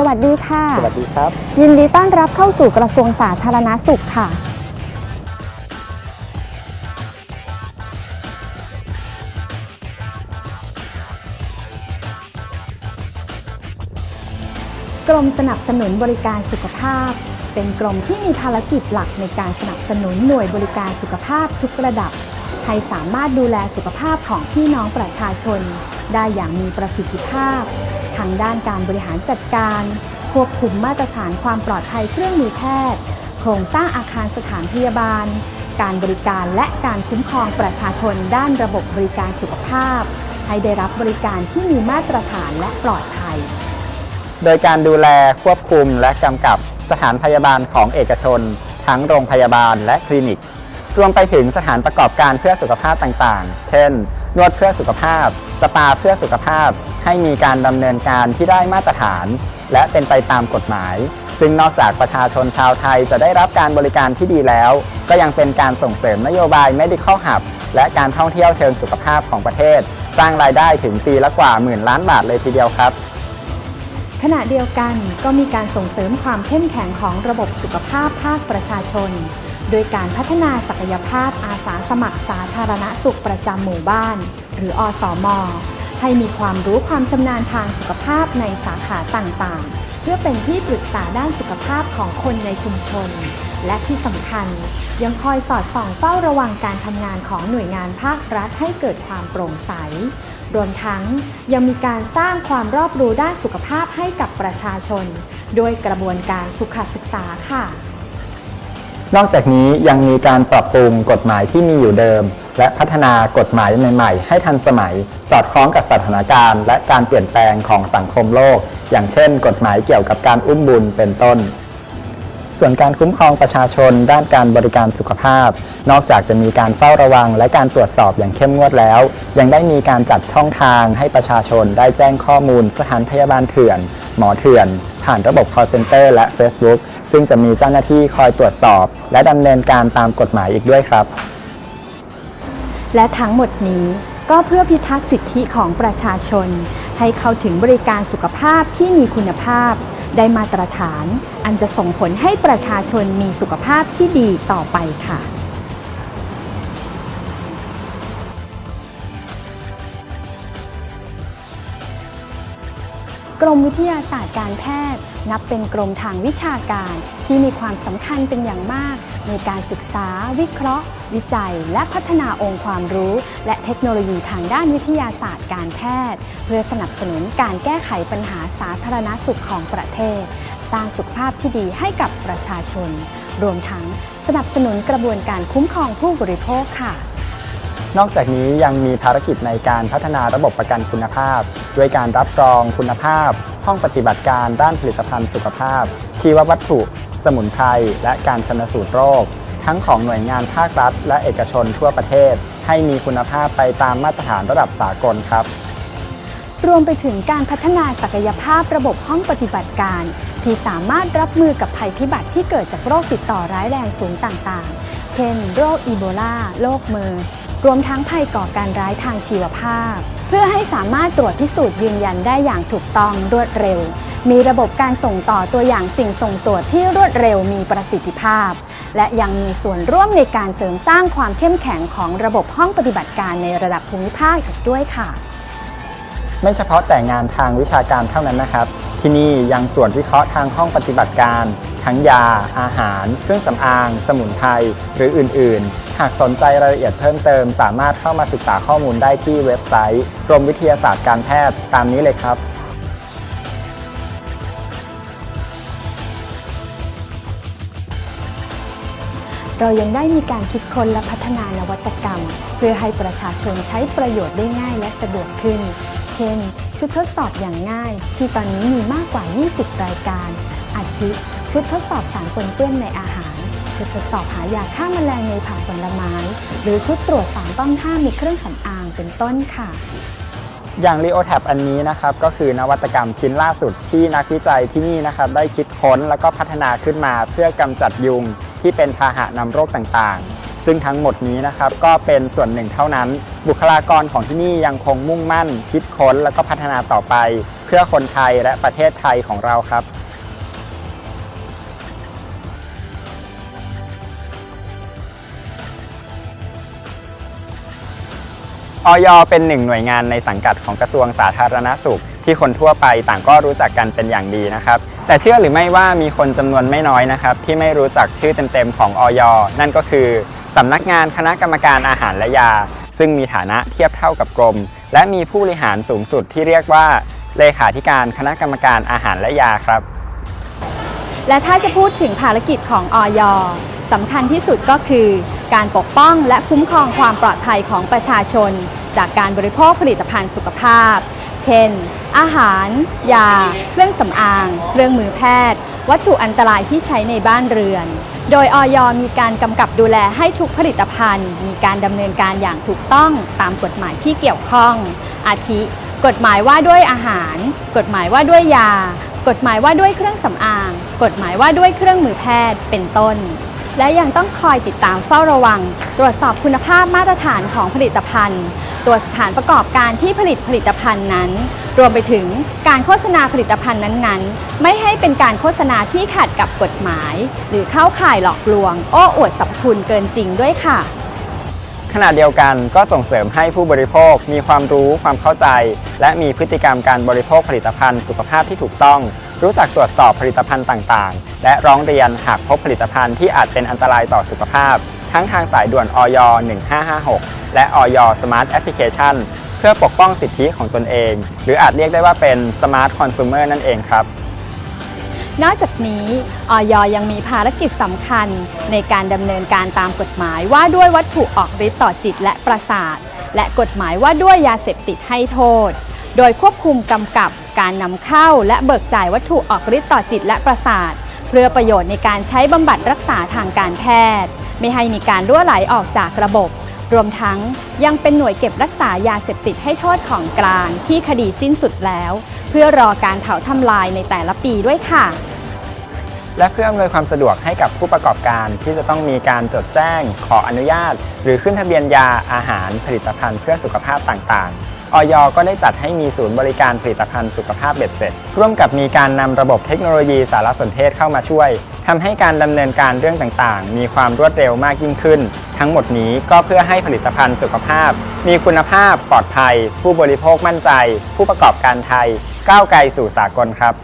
สวัสดีค่ะ สวัสดีครับ ยินดีต้อนรับเข้าสู่กระทรวงสาธารณสุขค่ะ กรมสนับสนุนบริการสุขภาพ เป็นกรมที่มีภารกิจหลักในการสนับสนุนหน่วยบริการสุขภาพทุกระดับให้สามารถดูแลสุขภาพของพี่น้องประชาชน ได้อย่างมีประสิทธิภาพ ทางด้านการบริหารจัดการ ควบคุมมาตรฐานความปลอดภัยเครื่องมือแพทย์ โครงสร้างอาคารสถานพยาบาล การบริการและการคุ้มครองประชาชนด้านระบบบริการสุขภาพ ให้ได้รับบริการที่มีมาตรฐานและปลอดภัย โดยการดูแลควบคุมและกำกับสถานพยาบาลของเอกชน ทั้งโรงพยาบาลและคลินิก รวมไปถึงสถานประกอบการเพื่อสุขภาพต่างๆ เช่น นวดเพื่อสุขภาพ สปาเพื่อสุขภาพให้มีการดำเนินการที่ได้มาตรฐาน และเป็นไปตามกฎหมาย ซึ่งนอกจากประชาชนชาวไทยจะได้รับการบริการที่ดีแล้ว ก็ยังเป็นการส่งเสริมนโยบาย medical hub และการท่องเที่ยวเชิงสุขภาพของประเทศ สร้างรายได้ถึงปีละกว่าหมื่นล้านบาทเลยทีเดียวครับ ขณะเดียวกันก็มีการส่งเสริมความเข้มแข็งของระบบสุขภาพภาคประชาชน โดยการพัฒนาศักยภาพอาสาสมัครสาธารณสุขประจำหมู่บ้าน หรืออสมให้มีความรู้ความชำนาญทางสุขภาพในสาขาต่างๆ เพื่อเป็นที่ปรึกษาด้านสุขภาพของคนในชุมชน และที่สำคัญ ยังคอยสอดส่องเฝ้าระวังการทำงานของหน่วยงานภาครัฐให้เกิดความโปร่งใส รวมทั้งยังมีการสร้างความรอบรู้ด้านสุขภาพให้กับประชาชนโดยกระบวนการสุขศึกษาค่ะ นอกจากนี้ยังมีการปรับปรุงกฎหมายที่มีอยู่เดิม และพัฒนากฎหมายใหม่ๆ ให้ทันสมัย สอดคล้องกับสถานการณ์ และการเปลี่ยนแปลงของสังคมโลก อย่างเช่น กฎหมายเกี่ยวกับการอุ้มบุญเป็นต้น ส่วนการคุ้มครองประชาชนด้านการบริการสุขภาพ นอกจากจะมีการเฝ้าระวัง และการตรวจสอบอย่างเข้มงวดแล้ว ยังได้มีการจัดช่องทางให้ประชาชนได้แจ้งข้อมูลสถานพยาบาลเถื่อน หมอเถื่อน ผ่านระบบ call center และ Facebook ซึ่งจะมีเจ้าหน้าที่คอยตรวจสอบ และดำเนินการตามกฎหมายอีกด้วยครับ และทั้งหมดนี้ก็เพื่อพิทักษ์สิทธิของประชาชน ให้เข้าถึงบริการสุขภาพที่มีคุณภาพ ได้มาตรฐาน อันจะส่งผลให้ประชาชนมีสุขภาพที่ดีต่อไปค่ะกรมวิทยาศาสตร์การแพทย์ นับเป็นกรมทางวิชาการที่มีความสำคัญเป็นอย่างมาก ในการศึกษา วิเคราะห์ วิจัย และพัฒนาองค์ความรู้ และเทคโนโลยีทางด้านวิทยาศาสตร์การแพทย์ เพื่อสนับสนุนการแก้ไขปัญหาสาธารณสุขของประเทศ สร้างสุขภาพที่ดีให้กับประชาชน รวมทั้งสนับสนุนกระบวนการคุ้มครองผู้บริโภคค่ะ นอกจากนี้ยังมีภารกิจในการพัฒนาระบบประกันคุณภาพ ด้วยการรับรองคุณภาพ ห้องปฏิบัติการด้านผลิตภัณฑ์สุขภาพ ชีววัตถุ สมุนไพรและการชนสูตรโรค ทั้งของหน่วยงานภาครัฐ และเอกชนทั่วประเทศ ให้มีคุณภาพไปตามมาตรฐานระดับสากลครับ รวมไปถึงการพัฒนาศักยภาพระบบห้องปฏิบัติการ ที่สามารถรับมือกับภัยพิบัติที่เกิดจากโรคติดต่อร้ายแรงสูงต่างๆ เช่น โรคอีโบลา โรคเมอร์ รวมทั้งภัยก่อการร้ายทางชีวภาพ เพื่อให้สามารถตรวจพิสูจน์ยืนยันได้อย่างถูกต้องรวดเร็ว มีระบบการส่งต่อตัวอย่างสิ่งส่งตรวจที่รวดเร็วมีประสิทธิภาพ และยังมีส่วนร่วมในการเสริมสร้างความเข้มแข็งของระบบห้องปฏิบัติการในระดับภูมิภาคอีกด้วยค่ะ ไม่เฉพาะแต่งานทางวิชาการเท่านั้นนะครับ ที่นี่ยังตรวจวิเคราะห์ทางห้องปฏิบัติการ ทั้งยา อาหาร เครื่องสำอาง สมุนไพรหรืออื่น ๆ หากสนใจรายละเอียดเพิ่มเติม สามารถเข้ามาศึกษาข้อมูลได้ที่เว็บไซต์กรมวิทยาศาสตร์การแพทย์ตามนี้เลยครับ เรายังได้มีการคิดค้นและพัฒนานวัตกรรม เพื่อให้ประชาชนใช้ประโยชน์ได้ง่ายและสะดวกขึ้น เช่น ชุดทดสอบอย่างง่าย ที่ตอนนี้มีมากกว่า 20 รายการ อาทิชุดทดสอบสารปนเปื้อนในอาหาร ชุดทดสอบหายาฆ่าแมลงในผักผลไม้ หรือชุดตรวจสารต้องห้ามในเครื่องสำอางเป็นต้นค่ะอย่าง r e o t a b อันนี้นะครับก็คือนวัตกรรมชิ้นล่าสุดที่นักวิจัยที่นี่นะครับได้คิดค้นแล้วก็พัฒนาขึ้นมาเพื่อกำจัดยุง ที่เป็นพาหะนำโรคต่างๆ ซึ่งทั้งหมดนี้นะครับก็เป็นส่วนหนึ่งเท่านั้น บุคลากรของที่นี่ยังคงมุ่งมั่น คิดค้นแล้วก็พัฒนาต่อไป เพื่อคนไทยและประเทศไทยของเราครับออยเป็นหนึ่งหน่วยงานในสังกัดของกระทรวงสาธารณสุข ที่คนทั่วไปต่างก็รู้จักกันเป็นอย่างดีนะครับ แต่เชื่อหรือไม่ว่ามีคนจำนวนไม่น้อยนะครับ ที่ไม่รู้จักชื่อเต็มๆของออย นั่นก็คือสำนักงานคณะกรรมการอาหารและยา ซึ่งมีฐานะเทียบเท่ากับกรม และมีผู้บริหารสูงสุดที่เรียกว่า เลขาธิการคณะกรรมการอาหารและยาครับ และถ้าจะพูดถึงภารกิจของออยสำคัญที่สุดก็คือ การปกป้องและคุ้มครองความปลอดภัยของประชาชน จากการบริโภคผลิตภัณฑ์สุขภาพ เช่น อาหาร ยา เครื่องสำอาง เครื่องมือแพทย์ วัตถุอันตรายที่ใช้ในบ้านเรือน โดยออยมีการกำกับดูแลให้ทุกผลิตภัณฑ์ มีการดำเนินการอย่างถูกต้องตามกฎหมายที่เกี่ยวข้อง อาทิ กฎหมายว่าด้วยอาหาร กฎหมายว่าด้วยยา กฎหมายว่าด้วยเครื่องสำอาง กฎหมายว่าด้วยเครื่องมือแพทย์ เป็นต้น และยังต้องคอยติดตามเฝ้าระวัง ตรวจสอบคุณภาพมาตรฐานของผลิตภัณฑ์ตรวจสถานประกอบการที่ผลิตผลิตภัณฑ์นั้น รวมไปถึงการโฆษณาผลิตภัณฑ์นั้นๆ ไม่ให้เป็นการโฆษณาที่ขัดกับกฎหมาย หรือเข้าข่ายหลอกลวง โอ้อวดสรรพคุณเกินจริงด้วยค่ะ ขณะเดียวกันก็ส่งเสริมให้ผู้บริโภคมีความรู้ความเข้าใจ และมีพฤติกรรมการบริโภคผลิตภัณฑ์สุขภาพที่ถูกต้อง รู้จักตรวจสอบผลิตภัณฑ์ต่างๆ และร้องเรียนหากพบผลิตภัณฑ์ที่อาจเป็นอันตรายต่อสุขภาพ ทั้งทางสายด่วนอย 1556 และอย Smart Application เพื่อปกป้องสิทธิของตนเอง หรืออาจเรียกได้ว่าเป็น Smart Consumer นั่นเองครับนอกจากนี้ออยยังมีภารกิจสำคัญในการดำเนินการตามกฎหมายว่าด้วยวัตถุออกฤทธิ์ต่อจิตและประสาท และกฎหมายว่าด้วยยาเสพติดให้โทษ โดยควบคุมกำกับ การนำเข้าและเบิกจ่ายวัตถุออกฤทธิ์ต่อจิตและประสาท เพื่อประโยชน์ในการใช้บำบัดรักษาทางการแพทย์ ไม่ให้มีการรั่วไหลออกจากระบบ รวมทั้งยังเป็นหน่วยเก็บรักษายาเสพติดให้โทษของกลางที่คดีสิ้นสุดแล้ว เพื่อรอการเผาทำลายในแต่ละปีด้วยค่ะและเพื่ออำนวยความสะดวกให้กับผู้ประกอบการที่จะต้องมีการจดแจ้ง ขออนุญาต หรือขึ้นทะเบียนยาอาหารผลิตภัณฑ์เพื่อสุขภาพต่างๆ ออยก็ได้จัดให้มีศูนย์บริการผลิตภัณฑ์สุขภาพเบ็ดเสร็จ ร่วมกับมีการนำระบบเทคโนโลยีสารสนเทศเข้ามาช่วยทำให้การดำเนินการเรื่องต่างๆ มีความรวดเร็วมากยิ่งขึ้น ทั้งหมดนี้ก็เพื่อให้ผลิตภัณฑ์สุขภาพ มีคุณภาพปลอดภัย ผู้บริโภคมั่นใจ ผู้ประกอบการไทย ก้าวไกลสู่สากลครับ